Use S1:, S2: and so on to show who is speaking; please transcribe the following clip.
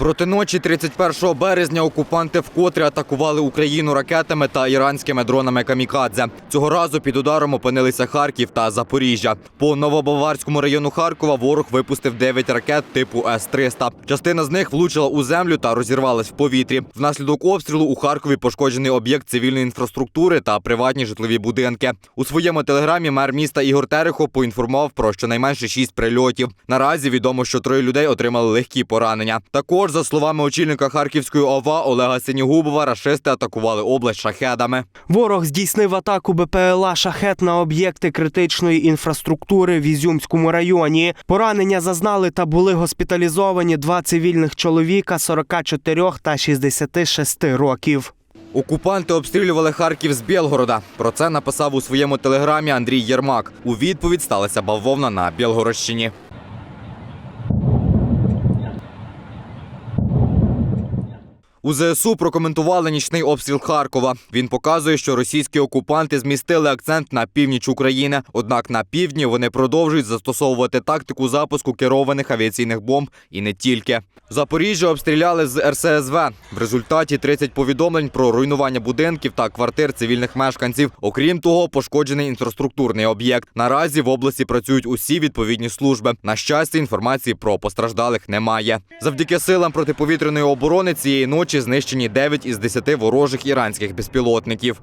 S1: Проти ночі 31 березня окупанти вкотре атакували Україну ракетами та іранськими дронами камікадзе. Цього разу під ударом опинилися Харків та Запоріжжя. По Новобаварському району Харкова ворог випустив 9 ракет типу С-300. Частина з них влучила у землю та розірвалась в повітрі. Внаслідок обстрілу у Харкові пошкоджений об'єкт цивільної інфраструктури та приватні житлові будинки. У своєму телеграмі мер міста Ігор Терехов поінформував про щонайменше 6 прильотів. Наразі відомо, що троє людей отримали легкі поранення. Також, за словами очільника Харківської ОВА Олега Синігубова, рашисти атакували область шахедами.
S2: Ворог здійснив атаку БПЛА шахет на об'єкти критичної інфраструктури в Ізюмському районі. Поранення зазнали та були госпіталізовані два цивільних чоловіка 44 та 66 років.
S1: Окупанти обстрілювали Харків з Білгорода. Про це написав у своєму телеграмі Андрій Єрмак. У відповідь сталася бавовна на Білгородщині. У ЗСУ прокоментували нічний обстріл Харкова. Він показує, що російські окупанти змістили акцент на північ України. Однак на півдні вони продовжують застосовувати тактику запуску керованих авіаційних бомб і не тільки. Запоріжжя обстріляли з РССВ. В результаті 30 повідомлень про руйнування будинків та квартир цивільних мешканців. Окрім того, пошкоджений інфраструктурний об'єкт. Наразі в області працюють усі відповідні служби. На щастя, інформації про постраждалих немає. Завдяки силам протиповітряної оборони цієї ночі знищені 9 із 10 ворожих іранських безпілотників.